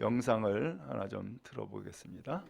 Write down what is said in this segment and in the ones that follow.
영상을 하나 좀 들어보겠습니다.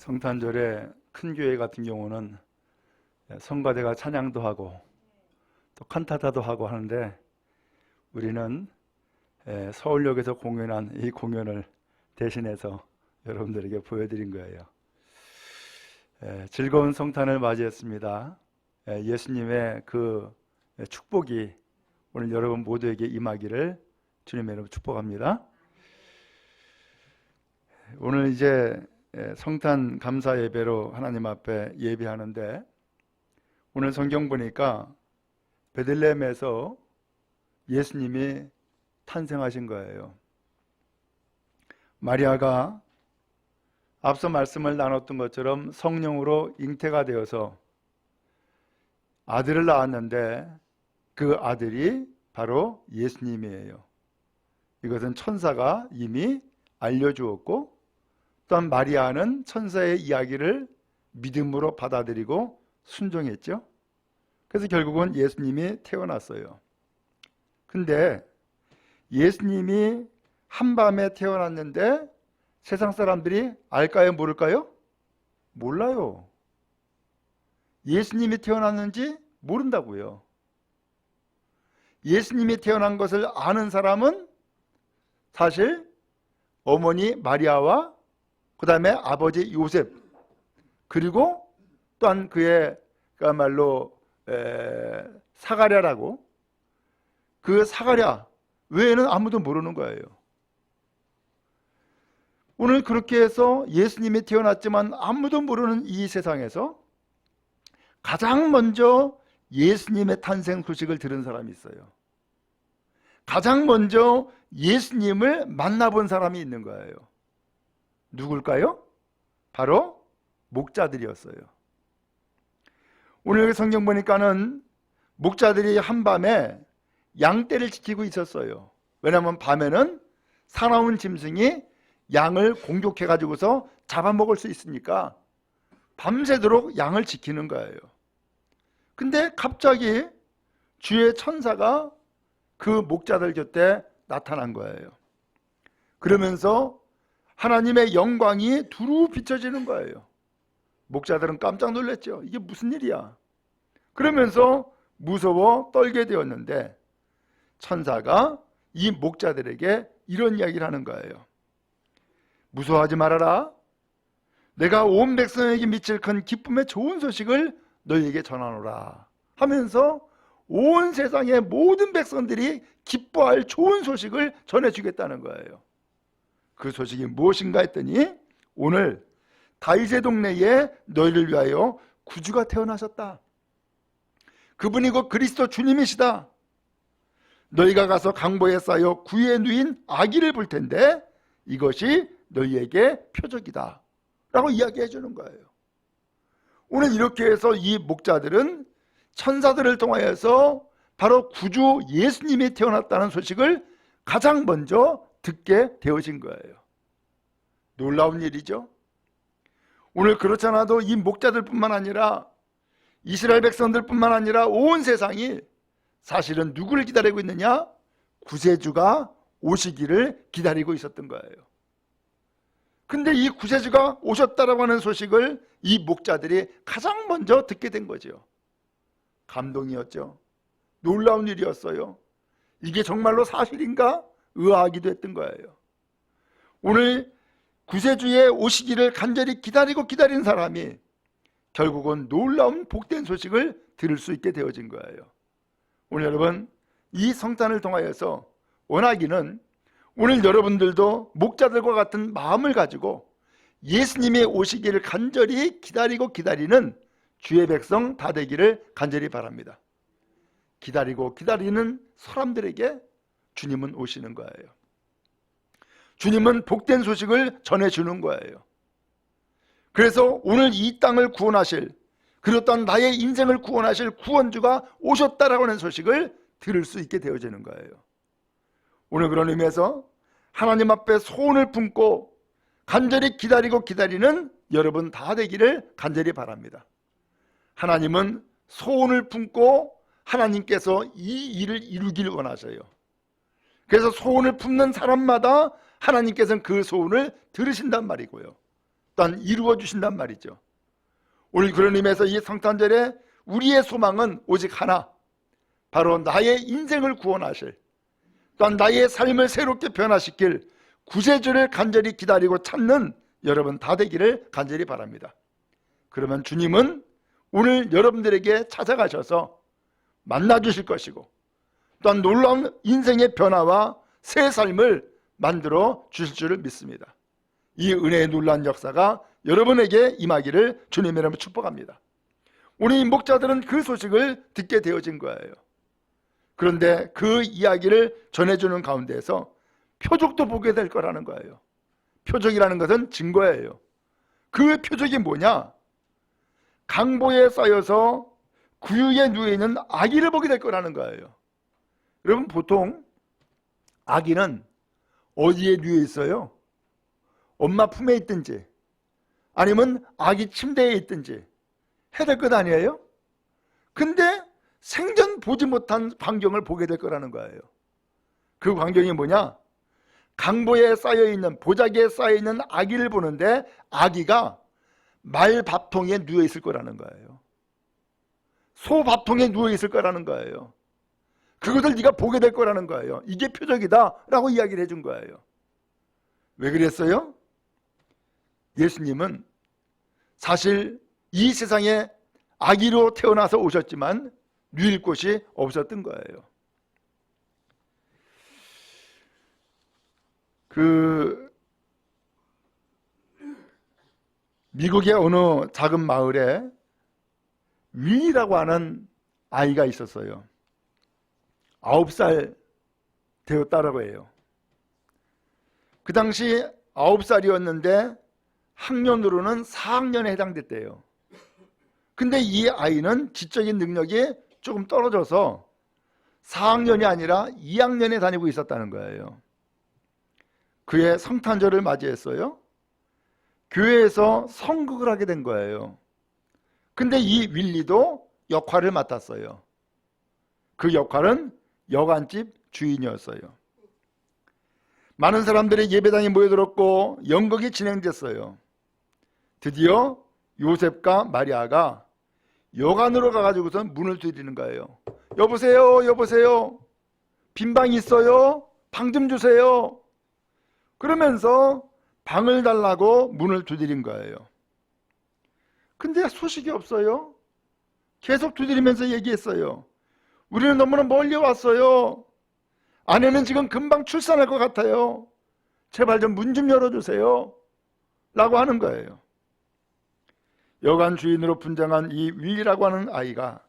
성탄절에 큰 교회 같은 경우는 성가대가 찬양도 하고 또 칸타타도 하고 하는데 우리는 에, 서울역에서 공연한 이 공연을 대신해서 여러분들에게 보여드린 거예요. 에, 즐거운 성탄을 맞이했습니다. 에, 예수님의 그 축복이 오늘 여러분 모두에게 임하기를 주님의 이름으로 축복합니다. 오늘 이제 예, 성탄 감사 예배로 하나님 앞에 예배하는데 오늘 성경 보니까 베들레헴에서 예수님이 탄생하신 거예요. 마리아가 앞서 말씀을 나눴던 것처럼 성령으로 잉태가 되어서 아들을 낳았는데 그 아들이 바로 예수님이에요. 이것은 천사가 이미 알려주었고 또한 마리아는 천사의 이야기를 믿음으로 받아들이고 순종했죠. 그래서 결국은 예수님이 태어났어요. 근데 예수님이 한밤에 태어났는데 세상 사람들이 알까요? 모를까요? 몰라요. 예수님이 태어났는지 모른다고요. 예수님이 태어난 것을 아는 사람은 사실 어머니 마리아와 그 다음에 아버지 요셉 그리고 또한 그의 그야말로 에, 사가랴라고 그 사가랴 외에는 아무도 모르는 거예요. 오늘 그렇게 해서 예수님이 태어났지만 아무도 모르는 이 세상에서 가장 먼저 예수님의 탄생 소식을 들은 사람이 있어요. 가장 먼저 예수님을 만나본 사람이 있는 거예요. 누굴까요? 바로 목자들이었어요. 오늘 성경 보니까는 목자들이 한밤에 양떼를 지키고 있었어요. 왜냐하면 밤에는 사나운 짐승이 양을 공격해 가지고서 잡아먹을 수 있으니까 밤새도록 양을 지키는 거예요. 근데 갑자기 주의 천사가 그 목자들 곁에 나타난 거예요. 그러면서 하나님의 영광이 두루 비춰지는 거예요. 목자들은 깜짝 놀랐죠. 이게 무슨 일이야? 그러면서 무서워 떨게 되었는데 천사가 이 목자들에게 이런 이야기를 하는 거예요. 무서워하지 말아라. 내가 온 백성에게 미칠 큰 기쁨의 좋은 소식을 너희에게 전하노라 하면서 온 세상의 모든 백성들이 기뻐할 좋은 소식을 전해주겠다는 거예요. 그 소식이 무엇인가 했더니 오늘 다윗의 동네에 너희를 위하여 구주가 태어나셨다. 그분이 곧 그리스도 주님이시다. 너희가 가서 강보에 쌓여 구에 누인 아기를 볼 텐데 이것이 너희에게 표적이다. 라고 이야기해 주는 거예요. 오늘 이렇게 해서 이 목자들은 천사들을 통하여서 바로 구주 예수님이 태어났다는 소식을 가장 먼저 듣게 되어진 거예요. 놀라운 일이죠. 오늘 그렇지 않아도 이 목자들뿐만 아니라 이스라엘 백성들뿐만 아니라 온 세상이 사실은 누구를 기다리고 있느냐? 구세주가 오시기를 기다리고 있었던 거예요. 근데 이 구세주가 오셨다라고 하는 소식을 이 목자들이 가장 먼저 듣게 된 거죠. 감동이었죠. 놀라운 일이었어요. 이게 정말로 사실인가? 의아하기도 했던 거예요. 오늘 구세주의 오시기를 간절히 기다리고 기다린 사람이 결국은 놀라운 복된 소식을 들을 수 있게 되어진 거예요. 오늘 여러분 이 성탄을 통하여서 원하기는 오늘 여러분들도 목자들과 같은 마음을 가지고 예수님의 오시기를 간절히 기다리고 기다리는 주의 백성 다 되기를 간절히 바랍니다. 기다리고 기다리는 사람들에게 주님은 오시는 거예요. 주님은 복된 소식을 전해주는 거예요. 그래서 오늘 이 땅을 구원하실 또한 나의 인생을 구원하실 구원주가 오셨다라고 하는 소식을 들을 수 있게 되어지는 거예요. 오늘 그런 의미에서 하나님 앞에 소원을 품고 간절히 기다리고 기다리는 여러분 다 되기를 간절히 바랍니다. 하나님은 소원을 품고 하나님께서 이 일을 이루길 원하셔요. 그래서 소원을 품는 사람마다 하나님께서는 그 소원을 들으신단 말이고요. 또한 이루어 주신단 말이죠. 오늘 그런 의미에서 이 성탄절에 우리의 소망은 오직 하나, 바로 나의 인생을 구원하실, 또한 나의 삶을 새롭게 변화시킬 구세주를 간절히 기다리고 찾는 여러분 다 되기를 간절히 바랍니다. 그러면 주님은 오늘 여러분들에게 찾아가셔서 만나 주실 것이고 또한 놀라운 인생의 변화와 새 삶을 만들어 주실 줄을 믿습니다. 이 은혜의 놀라운 역사가 여러분에게 임하기를 주님의 이름으로 축복합니다. 우리 목자들은 그 소식을 듣게 되어진 거예요. 그런데 그 이야기를 전해주는 가운데에서 표적도 보게 될 거라는 거예요. 표적이라는 것은 증거예요. 그 표적이 뭐냐? 강보에 쌓여서 구유에 누워 있는 아기를 보게 될 거라는 거예요. 여러분 보통 아기는 어디에 누워 있어요? 엄마 품에 있든지 아니면 아기 침대에 있든지 해야 될 것 아니에요? 근데 생전 보지 못한 광경을 보게 될 거라는 거예요. 그 광경이 뭐냐? 강보에 쌓여 있는 보자기에 쌓여 있는 아기를 보는데 아기가 말 밥통에 누워 있을 거라는 거예요. 소 밥통에 누워 있을 거라는 거예요. 그것을 네가 보게 될 거라는 거예요. 이게 표적이다라고 이야기를 해준 거예요. 왜 그랬어요? 예수님은 사실 이 세상에 아기로 태어나서 오셨지만 누일 곳이 없었던 거예요. 그 미국의 어느 작은 마을에 윈이라고 하는 아이가 있었어요. 아홉 살 되었다라고 해요. 그 당시 아홉 살이었는데 학년으로는 4학년에 해당됐대요. 근데 이 아이는 지적인 능력이 조금 떨어져서 4학년이 아니라 2학년에 다니고 있었다는 거예요. 그의 성탄절을 맞이했어요. 교회에서 성극을 하게 된 거예요. 근데 이 윌리도 역할을 맡았어요. 그 역할은 여관집 주인이었어요. 많은 사람들이 예배당에 모여들었고 연극이 진행됐어요. 드디어 요셉과 마리아가 여관으로 가가지고서 문을 두드리는 거예요. 여보세요, 여보세요. 빈방 있어요? 방 좀 주세요. 그러면서 방을 달라고 문을 두드린 거예요. 근데 소식이 없어요. 계속 두드리면서 얘기했어요. 우리는 너무나 멀리 왔어요. 아내는 지금 금방 출산할 것 같아요. 제발 좀 문 좀 열어주세요. 라고 하는 거예요. 여관 주인으로 분장한 이 윌리라고 하는 아이가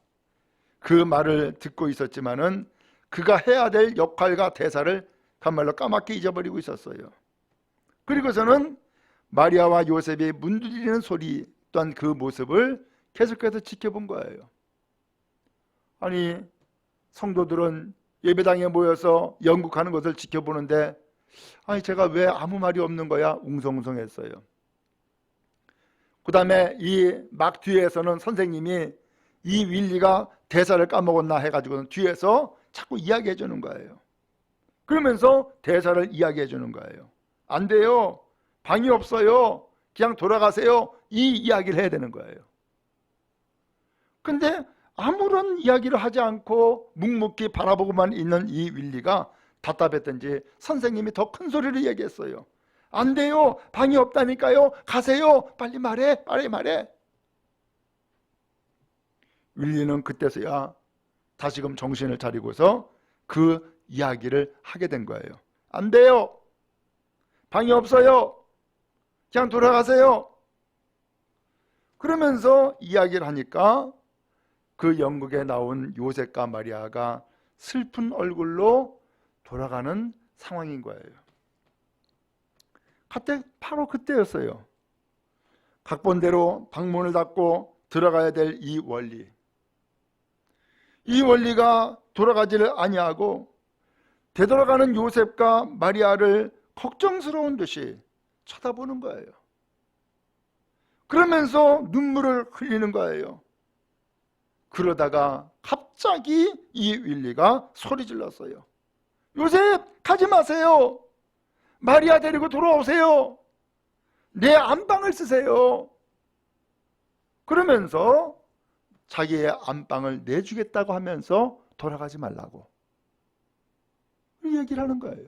그 말을 듣고 있었지만은 그가 해야 될 역할과 대사를 간말로 까맣게 잊어버리고 있었어요. 그리고서는 마리아와 요셉이 문 두드리는 소리 또한 그 모습을 계속해서 지켜본 거예요. 아니 성도들은 예배당에 모여서 연극하는 것을 지켜보는데 아니 제가 왜 아무 말이 없는 거야 웅성웅성했어요. 그 다음에 이 막 뒤에서는 선생님이 이 윌리가 대사를 까먹었나 해가지고 뒤에서 자꾸 이야기해 주는 거예요. 그러면서 대사를 이야기해 주는 거예요. 안 돼요. 방이 없어요. 그냥 돌아가세요. 이 이야기를 해야 되는 거예요. 근데 아무런 이야기를 하지 않고 묵묵히 바라보고만 있는 이 윌리가 답답했던지 선생님이 더 큰 소리를 얘기했어요. 안 돼요. 방이 없다니까요. 가세요. 빨리 말해. 빨리 말해. 윌리는 그때서야 다시금 정신을 차리고서 그 이야기를 하게 된 거예요. 안 돼요. 방이 없어요. 그냥 돌아가세요. 그러면서 이야기를 하니까 그 영국에 나온 요셉과 마리아가 슬픈 얼굴로 돌아가는 상황인 거예요. 그때 바로 그때였어요. 각본대로 방문을 닫고 들어가야 될 이 원리. 이 원리가 돌아가지를 아니하고 되돌아가는 요셉과 마리아를 걱정스러운 듯이 쳐다보는 거예요. 그러면서 눈물을 흘리는 거예요. 그러다가 갑자기 이 윌리가 소리 질렀어요. 요셉 가지 마세요. 마리아 데리고 돌아오세요. 내 안방을 쓰세요. 그러면서 자기의 안방을 내주겠다고 하면서 돌아가지 말라고 이 얘기를 하는 거예요.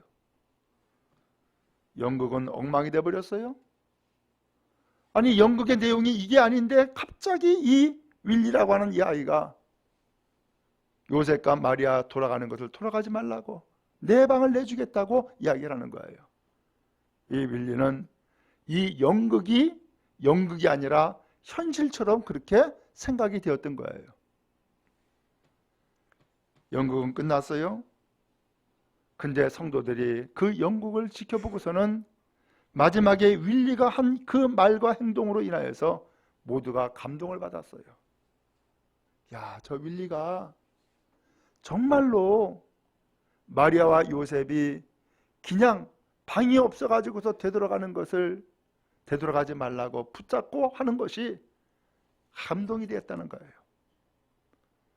영국은 엉망이 돼 버렸어요. 아니 영국의 내용이 이게 아닌데 갑자기 이 윌리라고 하는 이 아이가 요셉과 마리아 돌아가는 것을 돌아가지 말라고 내 방을 내주겠다고 이야기를 하는 거예요. 이 윌리는 이 연극이 연극이 아니라 현실처럼 그렇게 생각이 되었던 거예요. 연극은 끝났어요. 근데 성도들이 그 영국을 지켜보고서는 마지막에 윌리가 한 그 말과 행동으로 인하여서 모두가 감동을 받았어요. 야, 저 윌리가 정말로 마리아와 요셉이 그냥 방이 없어가지고서 되돌아가는 것을 되돌아가지 말라고 붙잡고 하는 것이 감동이 되었다는 거예요.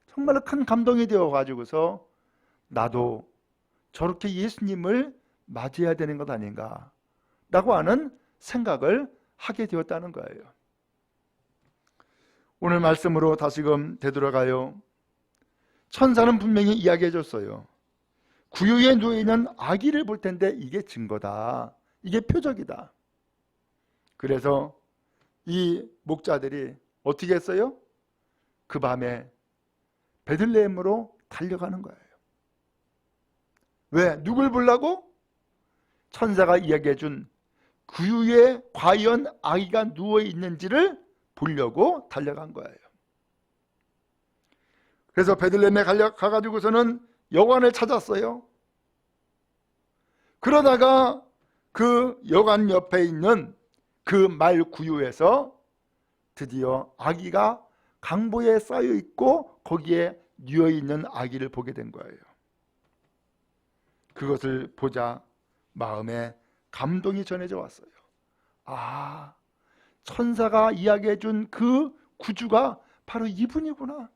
정말로 큰 감동이 되어 가지고서 나도 저렇게 예수님을 맞이해야 되는 것 아닌가 라고 하는 생각을 하게 되었다는 거예요. 오늘 말씀으로 다시금 되돌아가요. 천사는 분명히 이야기해 줬어요. 구유에 누워있는 아기를 볼 텐데 이게 증거다. 이게 표적이다. 그래서 이 목자들이 어떻게 했어요? 그 밤에 베들레헴으로 달려가는 거예요. 왜? 누굴 보려고? 천사가 이야기해 준 구유에 과연 아기가 누워 있는지를 보려고 달려간 거예요. 그래서 베들레헴에 가가지고서는 여관을 찾았어요. 그러다가 그 여관 옆에 있는 그 말 구유에서 드디어 아기가 강보에 쌓여 있고 거기에 누워 있는 아기를 보게 된 거예요. 그것을 보자 마음에 감동이 전해져 왔어요. 아, 천사가 이야기해 준 그 구주가 바로 이분이구나.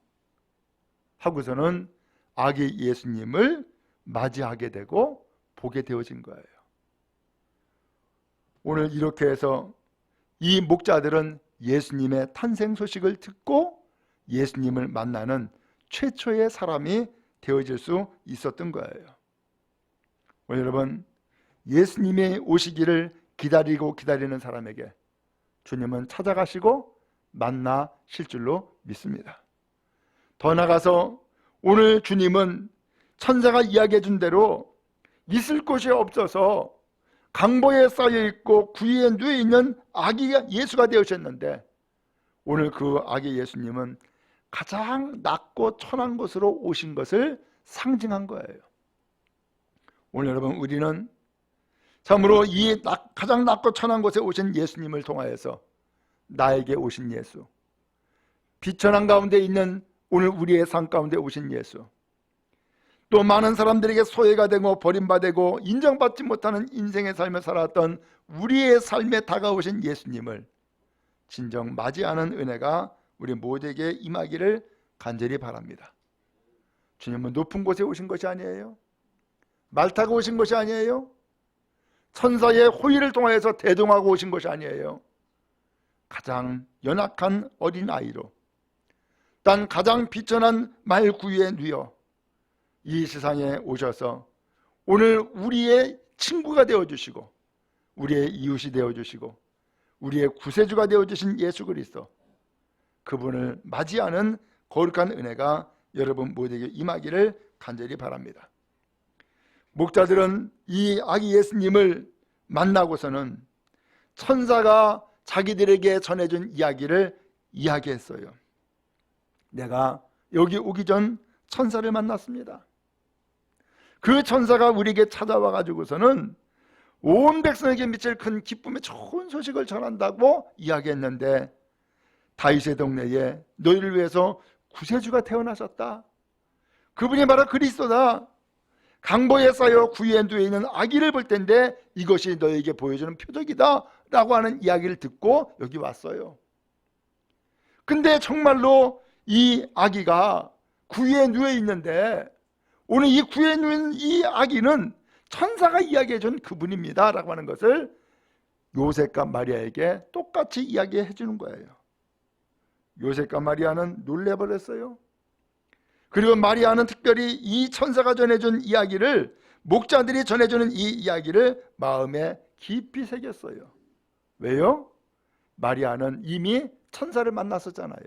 하고서는 아기 예수님을 맞이하게 되고 보게 되어진 거예요. 오늘 이렇게 해서 이 목자들은 예수님의 탄생 소식을 듣고 예수님을 만나는 최초의 사람이 되어질 수 있었던 거예요. 여러분, 예수님이 오시기를 기다리고 기다리는 사람에게 주님은 찾아가시고 만나실 줄로 믿습니다. 더 나가서 오늘 주님은 천사가 이야기해 준 대로 있을 곳이 없어서 강보에 쌓여 있고 구유에 누워 있는 아기가 예수가 되으셨는데 오늘 그 아기 예수님은 가장 낮고 천한 곳으로 오신 것을 상징한 거예요. 오늘 여러분 우리는 참으로 이 가장 낮고 천한 곳에 오신 예수님을 통하여서 나에게 오신 예수, 비천한 가운데 있는 오늘 우리의 삶 가운데 오신 예수, 또 많은 사람들에게 소외가 되고 버림받고 인정받지 못하는 인생의 삶을 살았던 우리의 삶에 다가오신 예수님을 진정 맞이하는 은혜가 우리 모두에게 임하기를 간절히 바랍니다. 주님은 높은 곳에 오신 것이 아니에요. 말 타고 오신 것이 아니에요. 천사의 호의를 통하여서 대동하고 오신 것이 아니에요. 가장 연약한 어린 아이로 단 가장 비천한 말구유에 누여 이 세상에 오셔서 오늘 우리의 친구가 되어 주시고 우리의 이웃이 되어 주시고 우리의 구세주가 되어 주신 예수 그리스도 그분을 맞이하는 거룩한 은혜가 여러분 모두에게 임하기를 간절히 바랍니다. 목자들은 이 아기 예수님을 만나고서는 천사가 자기들에게 전해준 이야기를 이야기했어요. 내가 여기 오기 전 천사를 만났습니다. 그 천사가 우리에게 찾아와 가지고서는 온 백성에게 미칠 큰 기쁨의 좋은 소식을 전한다고 이야기했는데 다윗의 동네에 너희를 위해서 구세주가 태어나셨다. 그분이 바로 그리스도다. 강보에 쌓여 구유엔두에 있는 아기를 볼 텐데 이것이 너에게 보여주는 표적이다 라고 하는 이야기를 듣고 여기 왔어요. 근데 정말로 이 아기가 구유에 누워 있는데 오늘 이 구유에 누운 이 아기는 천사가 이야기해 준 그분입니다 라고 하는 것을 요셉과 마리아에게 똑같이 이야기해 주는 거예요. 요셉과 마리아는 놀래버렸어요. 그리고 마리아는 특별히 이 천사가 전해준 이야기를 목자들이 전해주는 이 이야기를 마음에 깊이 새겼어요. 왜요? 마리아는 이미 천사를 만났었잖아요.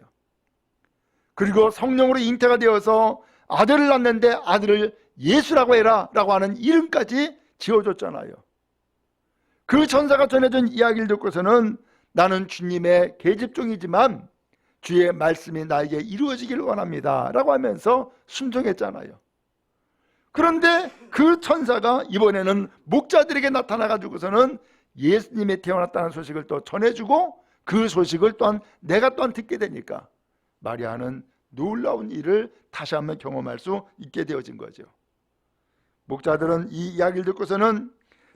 그리고 성령으로 잉태가 되어서 아들을 낳는데 아들을 예수라고 해라 라고 하는 이름까지 지어줬잖아요. 그 천사가 전해준 이야기를 듣고서는 나는 주님의 계집종이지만 주의 말씀이 나에게 이루어지기를 원합니다. 라고 하면서 순종했잖아요. 그런데 그 천사가 이번에는 목자들에게 나타나 가지고서는 예수님이 태어났다는 소식을 또 전해주고 그 소식을 또한 내가 또한 듣게 되니까 마리아는 놀라운 일을 다시 한번 경험할 수 있게 되어진 거죠. 목자들은 이 이야기를 듣고서는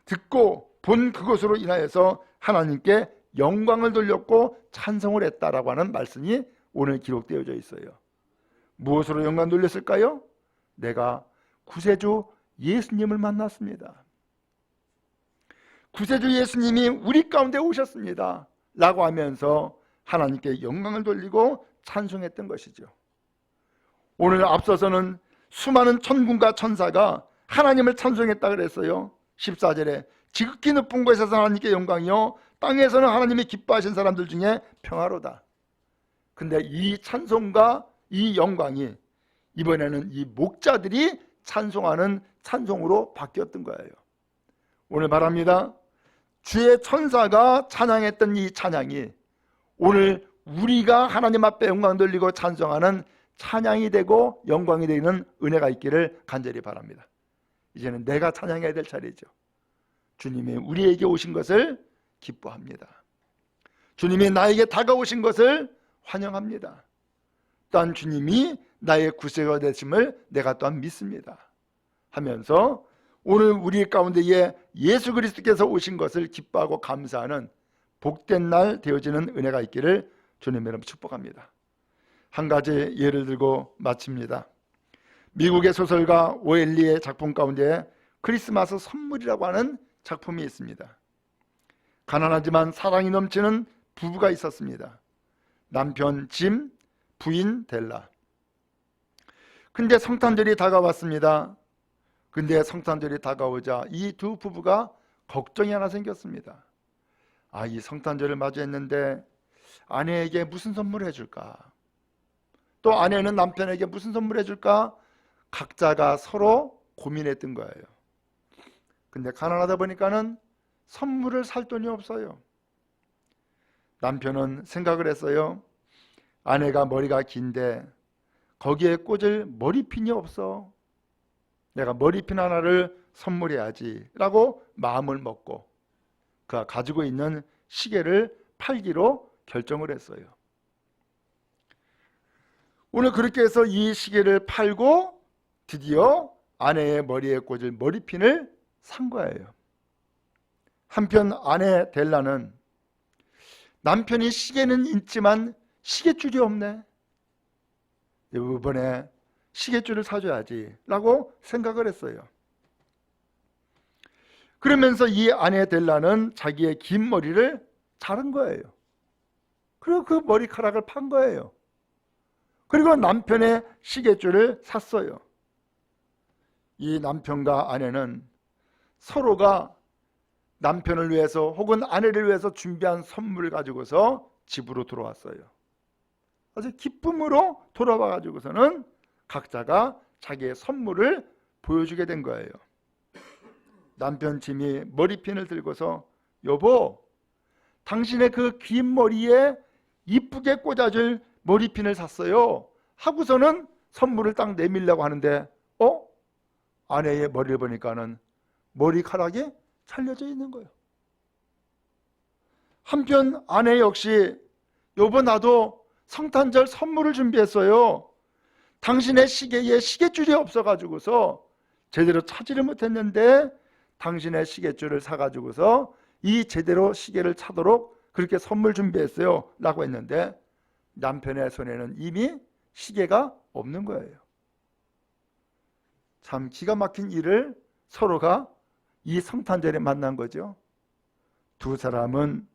듣고 본 그것으로 인하여서 하나님께 영광을 돌렸고 찬송을 했다라고 하는 말씀이 오늘 기록되어져 있어요. 무엇으로 영광 돌렸을까요? 내가 구세주 예수님을 만났습니다. 구세주 예수님이 우리 가운데 오셨습니다. 라고 하면서 하나님께 영광을 돌리고 찬송했던 것이죠. 오늘 앞서서는 수많은 천군과 천사가 하나님을 찬송했다 그랬어요. 14절에 지극히 높은 곳에서 하나님께 영광이요 땅에서는 하나님이 기뻐하신 사람들 중에 평화로다. 근데 이 찬송과 이 영광이 이번에는 이 목자들이 찬송하는 찬송으로 바뀌었던 거예요. 오늘 바랍니다. 주의 천사가 찬양했던 이 찬양이 오늘 우리가 하나님 앞에 영광 돌리고 찬송하는 찬양이 되고 영광이 되는 은혜가 있기를 간절히 바랍니다. 이제는 내가 찬양해야 될 차례죠. 주님이 우리에게 오신 것을 기뻐합니다. 주님이 나에게 다가오신 것을 환영합니다. 또한 주님이 나의 구세가 되심을 내가 또한 믿습니다. 하면서 오늘 우리 가운데에 예수 그리스도께서 오신 것을 기뻐하고 감사하는 복된 날 되어지는 은혜가 있기를 주님 여러분 축복합니다. 한 가지 예를 들고 마칩니다. 미국의 소설가 오엘리의 작품 가운데 크리스마스 선물이라고 하는 작품이 있습니다. 가난하지만 사랑이 넘치는 부부가 있었습니다. 남편 짐, 부인 델라. 근데 성탄절이 다가왔습니다. 근데 성탄절이 다가오자 이 두 부부가 걱정이 하나 생겼습니다. 아, 이 성탄절을 맞이했는데 아내에게 무슨 선물을 해줄까? 또 아내는 남편에게 무슨 선물을 해줄까? 각자가 서로 고민했던 거예요. 근데 가난하다 보니까는 선물을 살 돈이 없어요. 남편은 생각을 했어요. 아내가 머리가 긴데 거기에 꽂을 머리핀이 없어. 내가 머리핀 하나를 선물해야지 라고 마음을 먹고 그가 가지고 있는 시계를 팔기로 결정을 했어요. 오늘 그렇게 해서 이 시계를 팔고 드디어 아내의 머리에 꽂을 머리핀을 산 거예요. 한편 아내 델라는 남편이 시계는 있지만 시계줄이 없네. 이번에 시계줄을 사줘야지 라고 생각을 했어요. 그러면서 이 아내 델라는 자기의 긴 머리를 자른 거예요. 그리고 그 머리카락을 판 거예요. 그리고 남편의 시계줄을 샀어요. 이 남편과 아내는 서로가 남편을 위해서 혹은 아내를 위해서 준비한 선물을 가지고서 집으로 들어왔어요. 아주 기쁨으로 돌아와 가지고서는 각자가 자기의 선물을 보여주게 된 거예요. 남편 짐이 머리핀을 들고서 여보, 당신의 그 긴 머리에 이쁘게 꽂아줄 머리핀을 샀어요. 하고서는 선물을 딱 내밀려고 하는데, 어? 아내의 머리를 보니까는 머리카락이 잘려져 있는 거예요. 한편 아내 역시 여보 나도 성탄절 선물을 준비했어요. 당신의 시계에 시계줄이 없어가지고서 제대로 차지를 못했는데 당신의 시계줄을 사가지고서 이 제대로 시계를 차도록 그렇게 선물 준비했어요. 라고 했는데 남편의 손에는 이미 시계가 없는 거예요. 참 기가 막힌 일을 서로가 이 성탄절에 만난 거죠. 두 사람은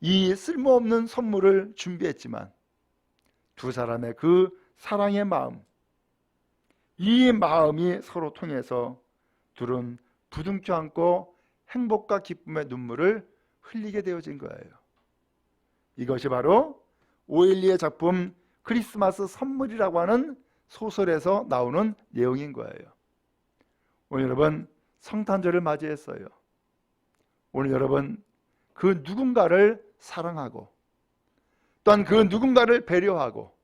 이 쓸모없는 선물을 준비했지만 두 사람의 그 사랑의 마음, 이 마음이 서로 통해서 둘은 부둥켜 안고 행복과 기쁨의 눈물을 흘리게 되어진 거예요. 이것이 바로 오엘리의 작품 크리스마스 선물이라고 하는 소설에서 나오는 내용인 거예요. 오늘 여러분 성탄절을 맞이했어요. 오늘 여러분 그 누군가를 사랑하고 또한 그 누군가를 배려하고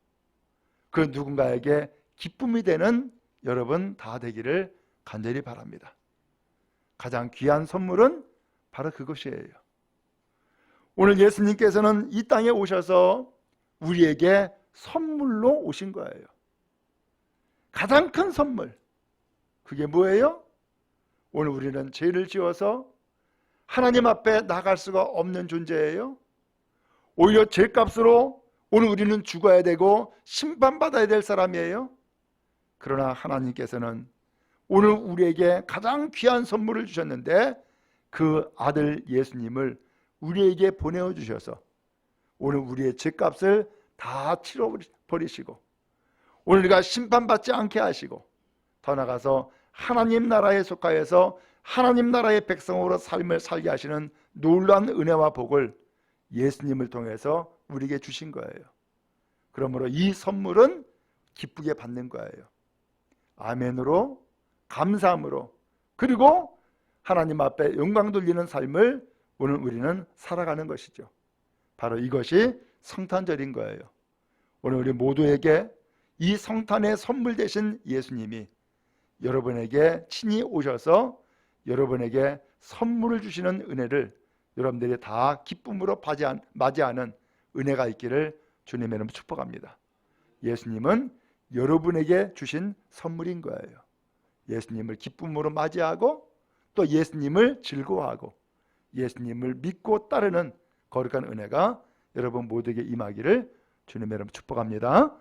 그 누군가에게 기쁨이 되는 여러분 다 되기를 간절히 바랍니다. 가장 귀한 선물은 바로 그것이에요. 오늘 예수님께서는 이 땅에 오셔서 우리에게 선물로 오신 거예요. 가장 큰 선물. 그게 뭐예요? 오늘 우리는 죄를 지어서 하나님 앞에 나갈 수가 없는 존재예요. 오히려 죄값으로 오늘 우리는 죽어야 되고 심판받아야 될 사람이에요. 그러나 하나님께서는 오늘 우리에게 가장 귀한 선물을 주셨는데 그 아들 예수님을 우리에게 보내어 주셔서 오늘 우리의 죄값을 다 치러 버리시고 오늘 우리가 심판받지 않게 하시고 더 나가서 하나님 나라에 속하여서 하나님 나라의 백성으로 삶을 살게 하시는 놀라운 은혜와 복을 예수님을 통해서 우리에게 주신 거예요. 그러므로 이 선물은 기쁘게 받는 거예요. 아멘으로 감사함으로 그리고 하나님 앞에 영광 돌리는 삶을 오늘 우리는 살아가는 것이죠. 바로 이것이 성탄절인 거예요. 오늘 우리 모두에게 이 성탄의 선물 되신 예수님이 여러분에게 친히 오셔서 여러분에게 선물을 주시는 은혜를 여러분들이 다 기쁨으로 맞이하는 은혜가 있기를 주님의 이름으로 축복합니다. 예수님은 여러분에게 주신 선물인 거예요. 예수님을 기쁨으로 맞이하고 또 예수님을 즐거워하고 예수님을 믿고 따르는 거룩한 은혜가 여러분 모두에게 임하기를 주님의 이름으로 축복합니다.